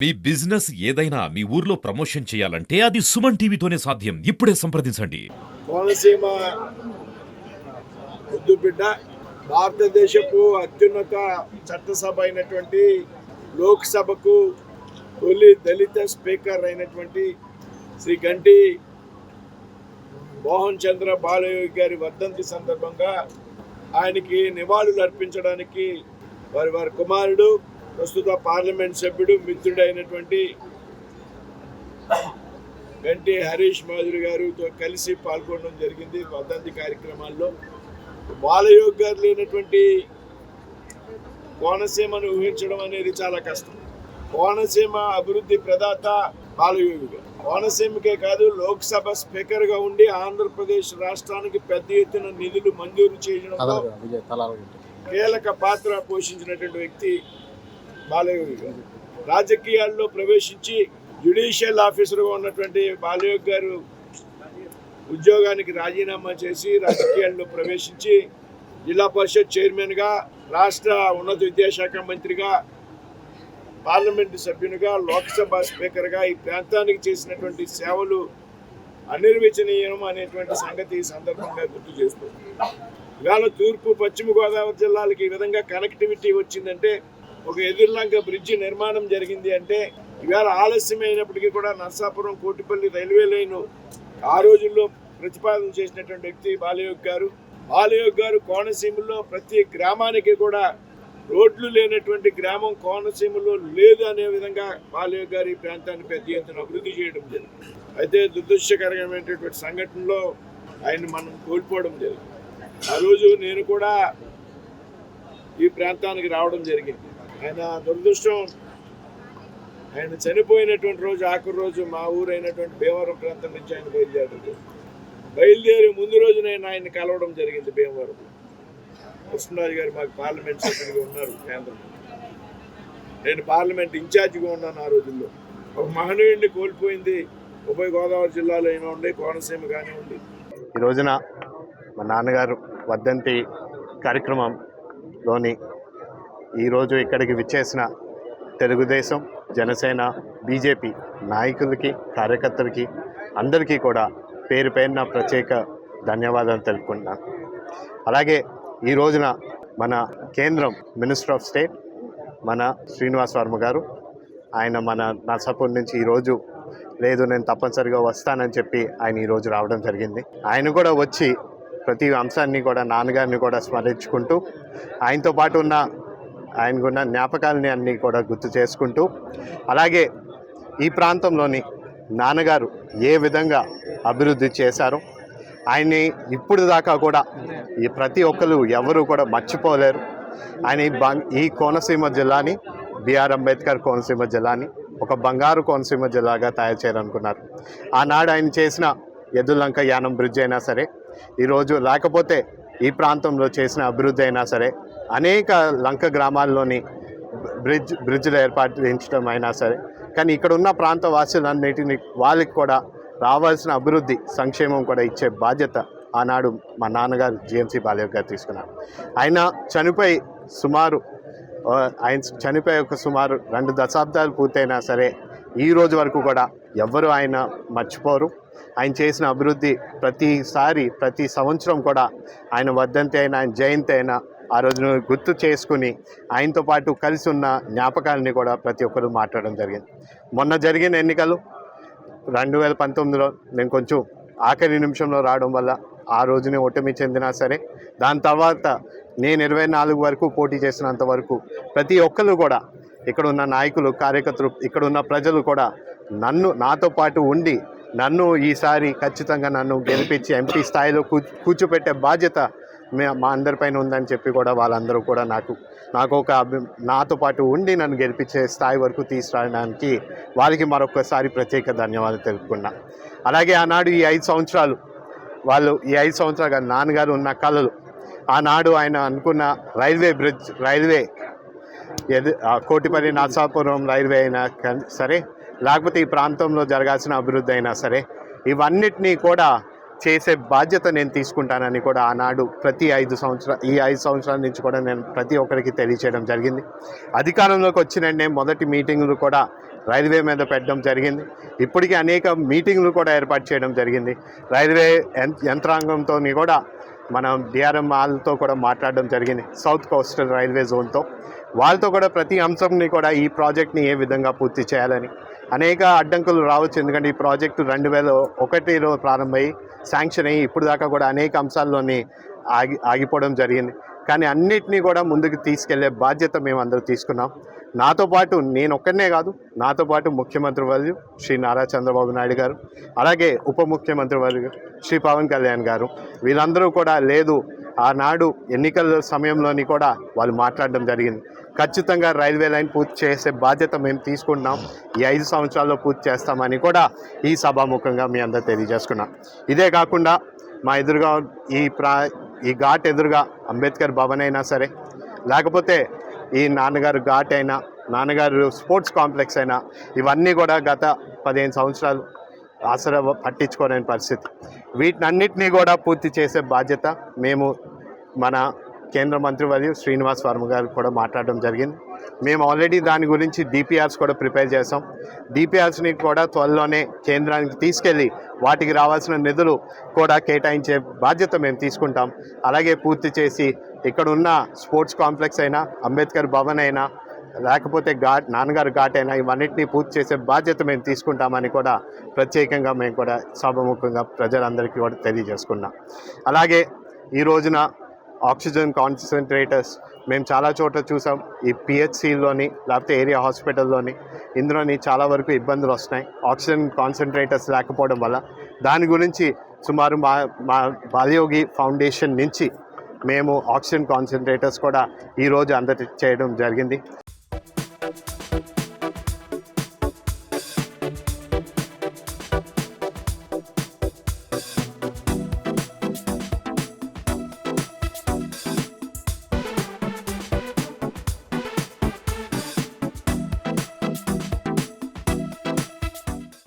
మీ business ఏదైనా మీ ఊర్లో promotion చేయాలంటే అది సుమన్ టీవీతోనే సాధ్యం. ఇప్పుడే సంప్రదించండి. కోనసీమ ముద్దు బిడ్డ భారతదేశపు అత్యున్నత చట్టసభ అయినటువంటి లోక్సభకు తొలి దళిత స్పీకర్ అయినటువంటి శ్రీ గంటి మోహన్ చంద్ర బాలయోగి గారి వర్ధంతి సందర్భంగా ఆయనకి నివాళులు అర్పించడానికి వారి వారి కుమారుడు ప్రస్తుత పార్లమెంట్ సభ్యుడు మిత్రుడైనటువంటి గంటి హరీష్ మాధురి గారితో కలిసి పాల్గొనడం జరిగింది వర్ధంతి కార్యక్రమాల్లో. బాలయోగ్ గారు లేనటువంటి కోనసీమను ఊహించడం అనేది చాలా కష్టం. కోనసీమ అభివృద్ధి ప్రదాత బాలయోగి గారు కోనసీమకే కాదు లోక్సభ స్పీకర్గా ఉండి ఆంధ్రప్రదేశ్ రాష్ట్రానికి పెద్ద ఎత్తున నిధులు మంజూరు చేయడంలో తలాలు కీలక పాత్ర పోషించినటువంటి వ్యక్తి బాలయోగి గారు రాజకీయాల్లో ప్రవేశించి జ్యుడిషియల్ ఆఫీసర్గా ఉన్నటువంటి బాలయోగి గారు ఉద్యోగానికి రాజీనామా చేసి రాజకీయాల్లో ప్రవేశించి జిల్లా పరిషత్ చైర్మన్గా రాష్ట్ర ఉన్నత విద్యాశాఖ మంత్రిగా పార్లమెంటు సభ్యునిగా లోక్సభ స్పీకర్గా ఈ ప్రాంతానికి చేసినటువంటి సేవలు అనిర్వచనీయం అనేటువంటి సంగతి ఈ సందర్భంగా గుర్తు చేస్తుంది ఇవాళ తూర్పు పశ్చిమ గోదావరి జిల్లాలకు ఈ విధంగా కనెక్టివిటీ వచ్చిందంటే ఒక ఎదుర్లంక బ్రిడ్జి నిర్మాణం జరిగింది అంటే ఇవాళ ఆలస్యమైనప్పటికీ కూడా నర్సాపురం కోటిపల్లి రైల్వే లైన్ ఆ రోజుల్లో ప్రతిపాదన చేసినటువంటి వ్యక్తి బాలయోగ్ గారు. బాలయోగ్ గారు కోనసీమలో ప్రతి గ్రామానికి కూడా రోడ్లు లేనటువంటి గ్రామం కోనసీమలో లేదు అనే విధంగా బాలయోగ్ గారు ఈ ప్రాంతాన్ని పెద్ద ఎత్తున అభివృద్ధి చేయడం జరిగింది. అయితే దురదృష్టకరమైనటువంటి సంఘటనలో ఆయన మనం కోల్పోవడం జరిగింది. ఆ రోజు నేను కూడా ఈ ప్రాంతానికి రావడం జరిగింది. ఆయన దురదృష్టం. ఆయన చనిపోయినటువంటి రోజు ఆఖరి రోజు మా ఊరైనటువంటి భీమవరం ప్రాంతం నుంచి ఆయన బయలుదేరారు బయలుదేరి ముందు రోజు నేను ఆయన కలవడం జరిగింది భీమవరం. కృష్ణరాజు గారు మాకు పార్లమెంట్ సభ్యులుగా ఉన్నారు కేంద్రం నేను పార్లమెంట్ ఇన్ఛార్జిగా ఉన్నాను ఆ రోజుల్లో. ఒక మహనీయుడిని కోల్పోయింది ఉభయ గోదావరి జిల్లాలో అయినా ఉండి కోనసీమ కానివ్వండి ఈ రోజున మా నాన్నగారు వర్ధంతి కార్యక్రమంలోని ఈరోజు ఇక్కడికి విచ్చేసిన తెలుగుదేశం జనసేన బీజేపీ నాయకులకి కార్యకర్తలకి అందరికీ కూడా పేరు పేరున ప్రత్యేక ధన్యవాదాలు తెలుపుకుంటున్నాను అలాగే ఈ రోజున మన కేంద్రం మినిస్టర్ ఆఫ్ స్టేట్ మన శ్రీనివాస్ వర్మ గారు ఆయన మన నర్సాపూర్ నుంచి ఈరోజు లేదు నేను తప్పనిసరిగా వస్తానని చెప్పి ఆయన ఈరోజు రావడం జరిగింది. ఆయన కూడా వచ్చి ప్రతి అంశాన్ని కూడా నాన్నగారిని కూడా స్మరించుకుంటూ ఆయనతో పాటు ఉన్న ఆయనకున్న జ్ఞాపకాలని అన్నీ కూడా గుర్తు చేసుకుంటూ అలాగే ఈ ప్రాంతంలోని నాన్నగారు ఏ విధంగా అభివృద్ధి చేశారో ఆయన్ని ఇప్పుడు దాకా కూడా ఈ ప్రతి ఒక్కరు ఎవరు కూడా మర్చిపోలేరు. ఆయన ఈ బం ఈ కోనసీమ జిల్లాని బిఆర్ అంబేద్కర్ కోనసీమ జిల్లాని ఒక బంగారు కోనసీమ జిల్లాగా తయారు చేయాలనుకున్నారు. ఆనాడు ఆయన చేసిన ఎద్దులంక యానం బ్రిడ్జ్ అయినా సరే ఈరోజు లేకపోతే ఈ ప్రాంతంలో చేసిన అభివృద్ధి అయినా సరే అనేక లంక గ్రామాల్లోని బ్రిడ్జ్ బ్రిడ్జ్లు ఏర్పాటించడం అయినా సరే కానీ ఇక్కడ ఉన్న ప్రాంత వాసులన్నిటిని వాళ్ళకి కూడా రావాల్సిన అభివృద్ధి సంక్షేమం కూడా ఇచ్చే బాధ్యత ఆనాడు మా నాన్నగారు జిఎంసీ బాలయ్య గారు తీసుకున్నారు. ఆయన చనిపోయి సుమారు ఆయన చనిపోయి ఒక సుమారు రెండు దశాబ్దాలు పూర్తయినా సరే ఈ రోజు వరకు కూడా ఎవ్వరూ ఆయన మర్చిపోరు. ఆయన చేసిన అభివృద్ధి ప్రతిసారి ప్రతి సంవత్సరం కూడా ఆయన వర్ధంతి అయినా ఆయన జయంతి అయినా ఆ రోజును గుర్తు చేసుకుని ఆయనతో పాటు కలిసి ఉన్న జ్ఞాపకాలని కూడా ప్రతి ఒక్కరు మాట్లాడడం జరిగింది. మొన్న జరిగిన ఎన్నికలు రెండు వేల పంతొమ్మిదిలో నేను కొంచెం ఆఖరి నిమిషంలో రావడం వల్ల ఆ రోజునే ఓటమి చెందినా సరే దాని తర్వాత నేను ఇరవై నాలుగు వరకు పోటీ చేసినంత వరకు ప్రతి ఒక్కరు కూడా ఇక్కడ ఉన్న నాయకులు కార్యకర్తలు ఇక్కడ ఉన్న ప్రజలు కూడా నన్ను నాతో పాటు ఉండి నన్ను ఈసారి ఖచ్చితంగా నన్ను గెలిపించి ఎంపీ స్థాయిలో కూ కూర్చోపెట్టే బాధ్యత మే- మా అందరిపైన ఉందని చెప్పి కూడా వాళ్ళందరూ కూడా నాకు నాకు ఒక అభి నాతో పాటు ఉండి నన్ను గెలిపించే స్థాయి వరకు తీసుకురావడానికి వాళ్ళకి మరొకసారి ప్రత్యేక ధన్యవాదాలు తెలుపుకున్నా. అలాగే ఆనాడు ఈ ఐదు సంవత్సరాలు వాళ్ళు ఈ ఐదు సంవత్సరాలుగా నాన్నగారు ఉన్న కళలు ఆనాడు ఆయన అనుకున్న రైల్వే బ్రిడ్జ్ రైల్వే ఎదు కోటిపల్లి నరసాపురం రైల్వే అయినా సరే లేకపోతే ఈ ప్రాంతంలో జరగాల్సిన అభివృద్ధి అయినా సరే ఇవన్నిటినీ కూడా చేసే బాధ్యత నేను తీసుకుంటానని కూడా ఆనాడు ప్రతి ఐదు సంవత్సరాలు ఈ ఐదు సంవత్సరాల నుంచి కూడా నేను ప్రతి ఒక్కరికి తెలియచేయడం జరిగింది. అధికారంలోకి వచ్చిన మొదటి మీటింగ్లు కూడా రైల్వే మీద పెట్టడం జరిగింది. ఇప్పటికీ అనేక మీటింగ్లు కూడా ఏర్పాటు చేయడం జరిగింది. రైల్వే యంత్రాంగంతో కూడా మనం డిఆర్ఎం వాళ్ళతో కూడా మాట్లాడడం జరిగింది. సౌత్ కోస్టల్ రైల్వే జోన్తో. వాళ్ళతో కూడా ప్రతి అంశంని కూడా ఈ ప్రాజెక్ట్ని ఏ విధంగా పూర్తి చేయాలని అనేక అడ్డంకులు రావచ్చు. ఎందుకంటే ఈ ప్రాజెక్టు రెండు వేల ఒకటిలో ప్రారంభమై శాంక్షన్ అయ్యి ఇప్పుడు దాకా కూడా అనేక అంశాల్లోని ఆగి ఆగిపోవడం జరిగింది. కానీ అన్నిటినీ కూడా ముందుకు తీసుకెళ్ళే బాధ్యత మేము అందరూ తీసుకున్నాం. నాతో పాటు నేను ఒక్కనే కాదు నాతో పాటు ముఖ్యమంత్రి వర్యు శ్రీ నారా చంద్రబాబు నాయుడు గారు అలాగే ఉప ముఖ్యమంత్రి వర్యు శ్రీ పవన్ కళ్యాణ్ గారు. వీళ్ళందరూ కూడా లేదు ఆనాడు ఎన్నికల సమయంలోని కూడా వాళ్ళు మాట్లాడడం జరిగింది. ఖచ్చితంగా రైల్వే లైన్ పూర్తి చేసే బాధ్యత మేము తీసుకుంటున్నాం. ఈ ఐదు సంవత్సరాల్లో పూర్తి చేస్తామని కూడా ఈ సభాముఖంగా మీ అందరూ తెలియజేసుకున్నాం. ఇదే కాకుండా మా ఎదురుగా ఈ ప్రా ఈ ఘాట్ ఎదురుగా అంబేద్కర్ భవన్ అయినా సరే లేకపోతే ఈ నాన్నగారు ఘాట్ అయినా నాన్నగారు స్పోర్ట్స్ కాంప్లెక్స్ అయినా ఇవన్నీ కూడా గత పదిహేను సంవత్సరాలు ఆసరా పట్టించుకోలేని పరిస్థితి. వీటినన్నిటినీ కూడా పూర్తి చేసే బాధ్యత మేము మన కేంద్ర మంత్రివర్యు శ్రీనివాస్ వర్మ గారు కూడా మాట్లాడడం జరిగింది. మేము ఆల్రెడీ దాని గురించి డిపిఆర్స్ కూడా ప్రిపేర్ చేసాం డిపిఆర్స్ని కూడా త్వరలోనే కేంద్రానికి తీసుకెళ్ళి వాటికి రావాల్సిన నిధులు కూడా కేటాయించే బాధ్యత మేము తీసుకుంటాం. అలాగే పూర్తి చేసి ఇక్కడ ఉన్న స్పోర్ట్స్ కాంప్లెక్స్ అయినా అంబేద్కర్ భవన్ అయినా లేకపోతే ఘాట్ నాన్నగారు ఘాట్ అయినా ఇవన్నిటిని పూర్తి చేసే బాధ్యత మేము తీసుకుంటామని కూడా ప్రత్యేకంగా మేము కూడా సభముఖంగా ప్రజలందరికీ కూడా తెలియజేసుకున్నాం. అలాగే ఈ రోజున ఆక్సిజన్ కాన్సన్ట్రేటర్స్ మేము చాలా చోట్ల చూసాం. ఈ పిహెచ్సిలోని లేకపోతే ఏరియా హాస్పిటల్లోని ఇందులోని చాలా వరకు ఇబ్బందులు వస్తున్నాయి. ఆక్సిజన్ కాన్సన్ట్రేటర్స్ లేకపోవడం వల్ల దాని గురించి సుమారు మా మా బాలయోగి ఫౌండేషన్ నుంచి మేము ఆక్సిజన్ కాన్సన్ట్రేటర్స్ కూడా ఈరోజు అందరి చేయడం జరిగింది.